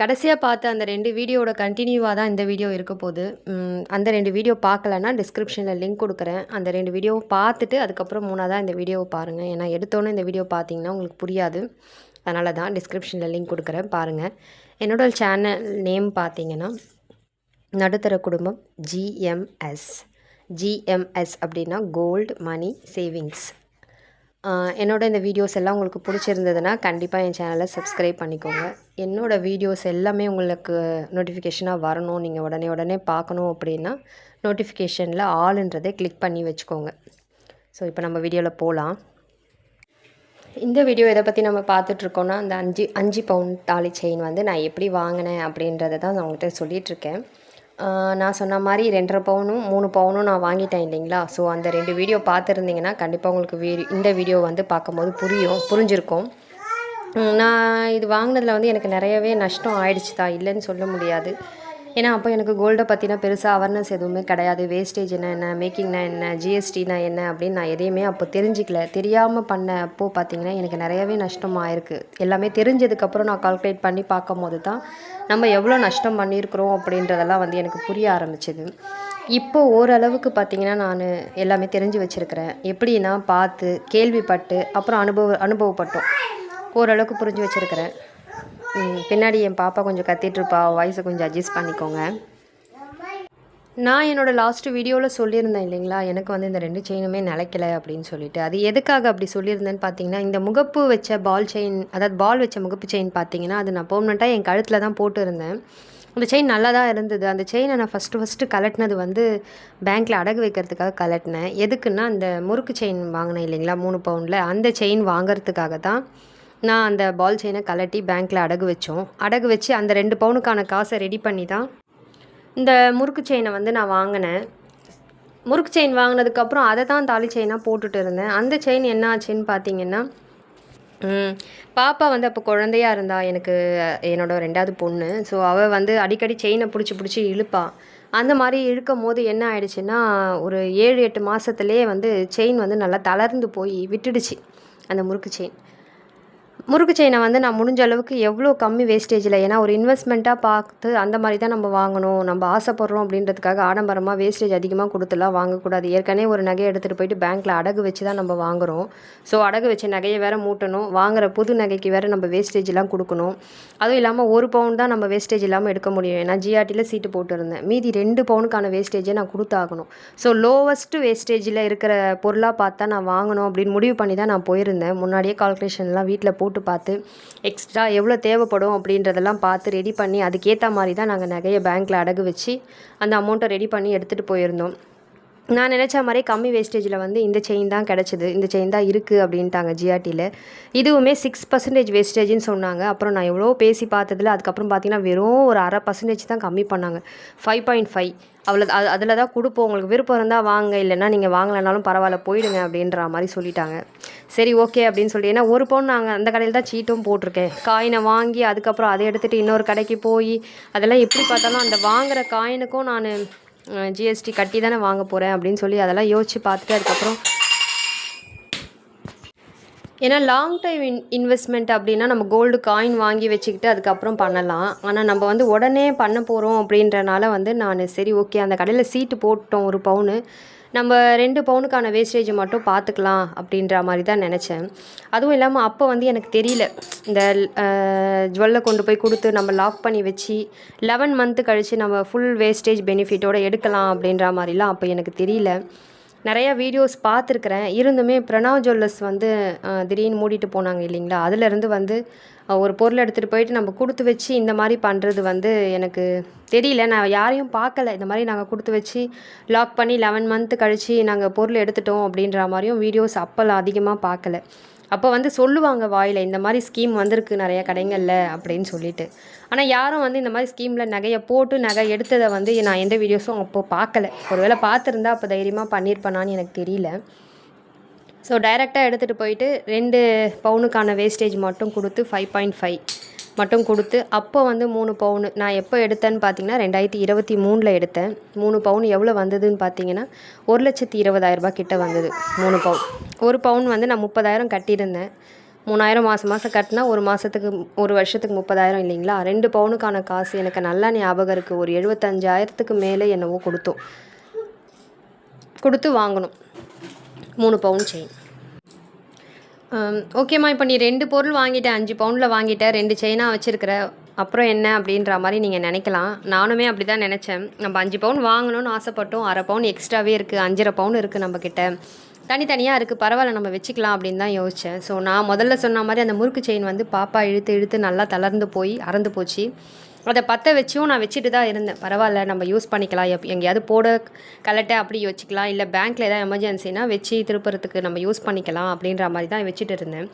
கடைசியாக பார்த்த அந்த ரெண்டு வீடியோவோட கண்டினியூவாக தான் இந்த வீடியோ இருக்க போகுது. அந்த ரெண்டு வீடியோ பார்க்கலன்னா டிஸ்கிரிப்ஷனில் லிங்க் கொடுக்குறேன். அந்த ரெண்டு வீடியோவை பார்த்துட்டு அதுக்கப்புறம் மூணாவதாக இந்த வீடியோவை பாருங்கள் ஏன்னா எடுத்தோன்னே இந்த வீடியோ பார்த்தீங்கன்னா உங்களுக்கு புரியாது. அதனால தான் டிஸ்கிரிப்ஷனில் லிங்க் கொடுக்குறேன். பாருங்கள் என்னோட சேனல் நேம் பார்த்தீங்கன்னா நடுத்தர குடும்பம் ஜிஎம்எஸ் ஜிஎம்எஸ் அப்படின்னா கோல்டு மணி சேவிங்ஸ் என்னோட இந்த வீடியோஸ் எல்லாம் உங்களுக்கு பிடிச்சிருந்ததுன்னா கண்டிப்பாக என் சேனலை சப்ஸ்கிரைப் பண்ணிக்கோங்க. என்னோடய வீடியோஸ் எல்லாமே உங்களுக்கு நோட்டிஃபிகேஷனாக வரணும். நீங்கள் உடனே உடனே பார்க்கணும் அப்படின்னா நோட்டிஃபிகேஷனில் ஆளுன்றதை கிளிக் பண்ணி வச்சுக்கோங்க. ஸோ இப்போ நம்ம வீடியோவில் போகலாம் இந்த வீடியோ எதை பற்றி நம்ம பார்த்துட்ருக்கோன்னா அந்த அஞ்சு அஞ்சு பவுன் தாலி செயின் வந்து நான் எப்படி வாங்கினேன் அப்படின்றத தான் நான் உங்கள்கிட்ட சொல்லிகிட்ருக்கேன் நான் சொன்ன மாதிரி ரெண்டரை பவுனும் மூணு பவுனும் நான் வாங்கிட்டேன் இல்லைங்களா? ஸோ அந்த ரெண்டு வீடியோ பார்த்துருந்தீங்கன்னா கண்டிப்பாக உங்களுக்கு வீ இந்த வீடியோ வந்து பார்க்கும்போது புரியும் புரிஞ்சிருக்கும். நான் இது வாங்கினதில் வந்து எனக்கு நிறையவே நஷ்டம் ஆயிடுச்சு தான் இல்லைன்னு சொல்ல முடியாது. ஏன்னா அப்போ எனக்கு கோல்டை பற்றின பெருசாக அவேர்னஸ் எதுவுமே கிடையாது. வேஸ்டேஜ்னா என்ன மேக்கிங்னா என்ன ஜிஎஸ்டினா என்ன அப்படின்னு நான் எதையுமே அப்போ தெரிஞ்சிக்கல. தெரியாமல் பண்ண அப்போ பார்த்தீங்கன்னா எனக்கு நிறையவே நஷ்டமாக இருக்குது எல்லாமே தெரிஞ்சதுக்கப்புறம் நான் கால்குலேட் பண்ணி பார்க்கும் போது தான் நம்ம எவ்வளோ நஷ்டம் பண்ணியிருக்கிறோம் அப்படின்றதெல்லாம் வந்து எனக்கு புரிய ஆரம்பிச்சிது. இப்போ ஓரளவுக்கு பார்த்தீங்கன்னா நான் எல்லாமே தெரிஞ்சு வச்சுருக்கிறேன். எப்படின்னா பார்த்து கேள்விப்பட்டு அப்புறம் அனுபவ அனுபவப்பட்டோம். ஓரளவுக்கு புரிஞ்சு வச்சுருக்கிறேன். பின்னாடி என் பாப்பா கொஞ்சம் கத்திட்டுருப்பா. வாய்ஸை கொஞ்சம் அட்ஜஸ்ட் பண்ணிக்கோங்க. நான் என்னோடய லாஸ்ட்டு வீடியோவில் சொல்லியிருந்தேன் இல்லைங்களா? எனக்கு வந்து இந்த ரெண்டு செயினுமே நிலைக்கல அப்படின்னு சொல்லிட்டு. அது எதுக்காக அப்படி சொல்லியிருந்தேன்னு பார்த்தீங்கன்னா இந்த முகப்பு வச்ச பால் செயின் அதாவது பால் வச்ச முகப்பு செயின் பார்த்தீங்கன்னா அது நான் பெர்மனெண்ட்டாக என் கழுத்தில் தான் போட்டுருந்தேன். அந்த செயின் நல்லா தான் இருந்தது. அந்த செயினை நான் ஃபஸ்ட்டு ஃபஸ்ட்டு கலட்டினது வந்து பேங்க்கில் அடகு வைக்கிறதுக்காக கலட்டினேன் எதுக்குன்னா அந்த முறுக்கு செயின் வாங்கினேன் இல்லைங்களா? மூணு பவுனில் அந்த செயின் வாங்குறதுக்காக தான் நான் அந்த பால் செயினை கலட்டி பேங்க்கில் அடகு வச்சோம். அடகு வச்சு அந்த ரெண்டு பவுனுக்கான காசை ரெடி பண்ணி தான் இந்த முறுக்கு செயினை வந்து நான் வாங்கினேன். முறுக்கு செயின் வாங்கினதுக்கப்புறம் அதை தான் தாலி செயினாக போட்டுட்டு இருந்தேன். அந்த செயின் என்ன ஆச்சுன்னு பார்த்தீங்கன்னா பாப்பா வந்து அப்போ குழந்தையா இருந்தா எனக்கு என்னோட ரெண்டாவது பொண்ணு. ஸோ அவள் வந்து அடிக்கடி செயினை பிடிச்சி பிடிச்சி இழுப்பா. அந்த மாதிரி இழுக்கும் போது என்ன ஆயிடுச்சுன்னா ஒரு ஏழு எட்டு மாதத்துலேயே வந்து செயின் வந்து நல்லா தளர்ந்து போய் விட்டுடுச்சு அந்த முறுக்கு செயின் முறுக்கு செயினை வந்து நான் முடிஞ்ச அளவுக்கு எவ்வளோ கம்மி வேஸ்டேஜில் ஏன்னா ஒரு இன்வெஸ்ட்மெண்ட்டாக பார்த்து அந்த மாதிரி தான் நம்ம வாங்கணும் நம்ம ஆசைப்படுறோம் அப்படின்றதுக்காக ஆடம்பரமாக வேஸ்டேஜ் அதிகமாக கொடுத்துலாம் வாங்கக்கூடாது. ஏற்கனவே ஒரு நகையை எடுத்துகிட்டு போயிட்டு பேங்க்கில் அடகு வச்சு தான் நம்ம வாங்குகிறோம் ஸோ அடகு வச்ச நகையை வேற மூட்டணும் வாங்குகிற புது நகைக்கு வேறு நம்ம வேஸ்டேஜ்லாம் கொடுக்கணும். அதுவும் இல்லாமல் ஒரு பவுன் தான் நம்ம வேஸ்டேஜ் இல்லாமல் எடுக்க முடியும். ஏன்னா ஜிஆர்டியில் சீட்டு போட்டுருந்தேன். மீதி ரெண்டு பவுனுக்கான வேஸ்டேஜை நான் கொடுத்தாகணும். ஸோ லோவஸ்ட்டு வேஸ்டேஜில் இருக்கிற பொருளாக பார்த்தா நான் வாங்கணும் அப்படின்னு முடிவு பண்ணி தான் நான் போயிருந்தேன். முன்னாடியே கால்குலேஷன்லாம் வீட்டில் போட்டு பார்த்து எக்ஸ்ட்ரா எவ்வளோ தேவைப்படும் அப்படின்றதெல்லாம் பார்த்து ரெடி பண்ணி அதுக்கேற்ற மாதிரி தான் நாங்கள் நகையை பேங்க்கில் அடகு வச்சு அந்த அமௌண்ட்டை ரெடி பண்ணி எடுத்துகிட்டு போயிருந்தோம். நான் நினச்ச மாதிரி கம்மி வேஸ்டேஜில் வந்து இந்த செயின் தான் கிடச்சிது. இந்த செயின் தான் இருக்குது அப்படின்ட்டாங்க ஜிஆர்டியில் இதுவுமே சிக்ஸ் பர்சன்டேஜ் வேஸ்டேஜ்னு சொன்னாங்க. அப்புறம் நான் எவ்வளோ பேசி பார்த்ததுல அதுக்கப்புறம் பார்த்தீங்கன்னா வெறும் ஒரு அரை பர்சன்டேஜ் தான் கம்மி பண்ணாங்க. ஃபைவ் பாயிண்ட் ஃபைவ் அவ்வளோ அது அதில் தான் கொடுப்போம். உங்களுக்கு விருப்பம் இருந்தால் வாங்க. இல்லைன்னா நீங்கள் வாங்கலைனாலும் பரவாயில்ல போயிடுங்க அப்படின்ற மாதிரி சொல்லிட்டாங்க. சரி ஓகே அப்படின்னு சொல்லி. ஏன்னா ஒரு பவுன் நாங்கள் அந்த கடையில் தான் சீட்டும் போட்டிருக்கேன். காயினை வாங்கி அதுக்கப்புறம் அதை எடுத்துகிட்டு இன்னொரு கடைக்கு போய் அதெல்லாம் எப்படி பார்த்தாலும் அந்த வாங்குற காயினுக்கும் நான் ஜிஎஸ்டி கட்டி தானே வாங்க போகிறேன் அப்படின்னு சொல்லி அதெல்லாம் யோசித்து பார்த்துட்டு அதுக்கப்புறம். ஏன்னா லாங் டைம் இன் இன்வெஸ்ட்மெண்ட் அப்படின்னா நம்ம கோல்டு காயின் வாங்கி வச்சுக்கிட்டு அதுக்கப்புறம் பண்ணலாம். ஆனால் நம்ம வந்து உடனே பண்ண போகிறோம் அப்படின்றனால வந்து நான் சரி ஓகே அந்த கடையில் சீட்டு போட்டோம் ஒரு பவுனு. நம்ம ரெண்டு பவுனுக்கான வேஸ்டேஜை மட்டும் பார்த்துக்கலாம் அப்படின்ற மாதிரி தான் நினச்சேன். அதுவும் இல்லாமல் அப்போ வந்து எனக்கு தெரியல. இந்த ஜுவல்லை கொண்டு போய் கொடுத்து நம்ம லாக் பண்ணி வச்சு லெவன் மந்த்து கழித்து நம்ம ஃபுல் வேஸ்டேஜ் பெனிஃபிட்டோடு எடுக்கலாம் அப்படின்ற மாதிரிலாம் அப்போ எனக்கு தெரியல. நிறையா வீடியோஸ் பார்த்துருக்குறேன். இருந்துமே பிரணவ் ஜுவல்லர்ஸ் வந்து திடீர்னு மூடிட்டு போனாங்க இல்லைங்களா? அதுலேருந்து வந்து ஒரு பொருள் எடுத்துகிட்டு போயிட்டு நம்ம கொடுத்து வச்சு இந்த மாதிரி பண்ணுறது வந்து எனக்கு தெரியல. நான் யாரையும் பார்க்கல. இந்த மாதிரி நாங்கள் கொடுத்து வச்சு லாக் பண்ணி லெவன் மந்த்து கழித்து நாங்கள் பொருள் எடுத்துட்டோம் அப்படின்ற மாதிரியும் வீடியோஸ் அப்போல்லாம் அதிகமாக பார்க்கல. அப்போ வந்து சொல்லுவாங்க வாயில் இந்த மாதிரி ஸ்கீம் வந்திருக்கு நிறைய கடைங்களில் அப்படின்னு சொல்லிட்டு. ஆனால் யாரும் வந்து இந்த மாதிரி ஸ்கீமில் நகையை போட்டு நகை எடுத்ததை வந்து நான் எந்த வீடியோஸும் அப்போ பார்க்கல. ஒருவேளை பார்த்துருந்தா அப்போ தைரியமாக பண்ணியிருப்பேனான்னு எனக்கு தெரியல. ஸோ டைரெக்டாக எடுத்துகிட்டு போயிட்டு ரெண்டு பவுனுக்கான வேஸ்டேஜ் மட்டும் கொடுத்து ஃபைவ் பாயிண்ட் ஃபைவ் மட்டும் கொடுத்து அப்போ வந்து மூணு பவுனு. நான் எப்போ எடுத்தேன்னு பார்த்தீங்கன்னா ரெண்டாயிரத்தி இருபத்தி மூணில் எடுத்தேன். மூணு பவுன் எவ்வளோ வந்ததுன்னு பார்த்தீங்கன்னா ஒரு லட்சத்தி இருபதாயிரரூபா கிட்டே வந்தது மூணு பவுன். ஒரு பவுன் வந்து நான் முப்பதாயிரம் கட்டியிருந்தேன். மூணாயிரம் மாதம் மாதம் கட்டினா ஒரு மாதத்துக்கு ஒரு வருஷத்துக்கு முப்பதாயிரம் இல்லைங்களா? ரெண்டு பவுனுக்கான காசு எனக்கு நல்லா ஞாபகம் இருக்குது ஒரு எழுபத்தஞ்சாயிரத்துக்கு மேலே என்னவோ கொடுத்தோம். கொடுத்து வாங்கணும். மூணு பவுன் செயின் ஓகேம்மா இப்போ நீ ரெண்டு பொருள் வாங்கிட்ட அஞ்சு பவுண்டில் வாங்கிட்ட ரெண்டு செயினாக வச்சுருக்கிற அப்புறம் என்ன அப்படின்ற மாதிரி நீங்கள் நினைக்கலாம். நானுமே அப்படி தான் நினச்சேன். நம்ம அஞ்சு பவுன் வாங்கணும்னு ஆசைப்பட்டோம் அரை பவுன் எக்ஸ்ட்ராவே இருக்குது அஞ்சரை பவுன் இருக்குது நம்மக்கிட்ட தனித்தனியாக இருக்குது பரவாயில்ல நம்ம வச்சுக்கலாம் அப்படின்னு தான் யோசித்தேன் ஸோ நான் முதல்ல சொன்ன மாதிரி அந்த முறுக்கு செயின் வந்து பாப்பா இழுத்து இழுத்து நல்லா தளர்ந்து போய் அறந்து போச்சு. அதை பற்ற வச்சும் நான் வச்சுட்டு தான் இருந்தேன். பரவாயில்ல நம்ம யூஸ் பண்ணிக்கலாம். எப் எங்கேயாவது போட கலட்டை அப்படி வச்சுக்கலாம் இல்லை பேங்க்கில் ஏதாவது எமர்ஜென்சினா வச்சு திருப்புறத்துக்கு நம்ம யூஸ் பண்ணிக்கலாம் அப்படின்ற மாதிரி தான் வச்சுட்டு இருந்தேன்.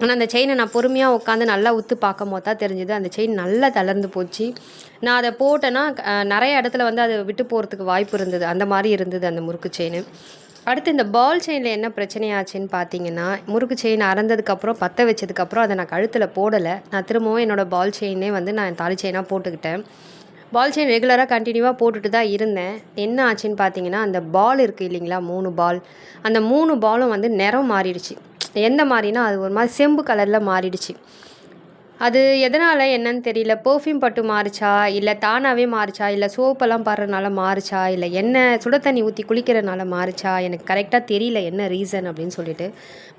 ஆனால் அந்த செயினை நான் பொறுமையாக உட்காந்து நல்லா உத்து பார்க்கும் போது தான் தெரிஞ்சுது. அந்த செயின் நல்லா தளர்ந்து போச்சு. நான் அதை போட்டேன்னா நிறைய இடத்துல வந்து அது விட்டு போகிறதுக்கு வாய்ப்பு இருந்தது. அந்த மாதிரி இருந்தது அந்த முறுக்கு செயின் அடுத்து இந்த பால் செயினில் என்ன பிரச்சனையாச்சுன்னு பார்த்தீங்கன்னா முறுக்கு செயின் அறந்ததுக்கப்புறம் பற்ற வச்சதுக்கப்புறம் அதை நான் கழுத்தில் போடலை. நான் திரும்பவும் என்னோடய பால் செயினே வந்து நான் தாலி செயினாக போட்டுக்கிட்டேன். பால் செயின் ரெகுலராக கண்டினியூவாக போட்டுட்டு தான் இருந்தேன். என்ன ஆச்சுன்னு பார்த்தீங்கன்னா அந்த பால் இருக்குது இல்லைங்களா மூணு பால் அந்த மூணு பாலும் வந்து நிறம் மாறிடுச்சு. எந்த மாதிரினா அது ஒரு மாதிரி செம்பு கலரில் மாறிடுச்சு. அது எதனால் என்னன்னு தெரியல. பர்ஃப்யூம் பட்டு மாறுச்சா? இல்லை தானாகவே மாறுச்சா? இல்லை சோப்பெல்லாம் படுறதுனால மாறுச்சா? இல்லை என்ன சுட தண்ணி ஊற்றி குளிக்கிறதுனால மாறுச்சா? எனக்கு கரெக்டாக தெரியல என்ன ரீசன் அப்படின்னு சொல்லிட்டு.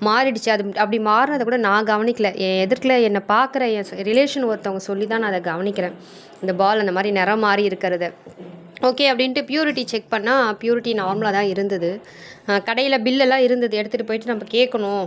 மாறிடுச்சு. அது அப்படி மாறினதை கூட நான் கவனிக்கல. என் எதிர்க்கில் என்னை பார்க்குற என் ரிலேஷன் ஒருத்தவங்க சொல்லி தான் நான் அதை கவனிக்கிறேன். இந்த பால் அந்த மாதிரி நிறம் மாறி இருக்கிறத. ஓகே அப்படின்ட்டு பியூரிட்டி செக் பண்ணால் பியூரிட்டி நார்மலாக தான் இருந்தது. கடையில் பில்லெல்லாம் இருந்தது. எடுத்துகிட்டு போயிட்டு நம்ம கேட்கணும்.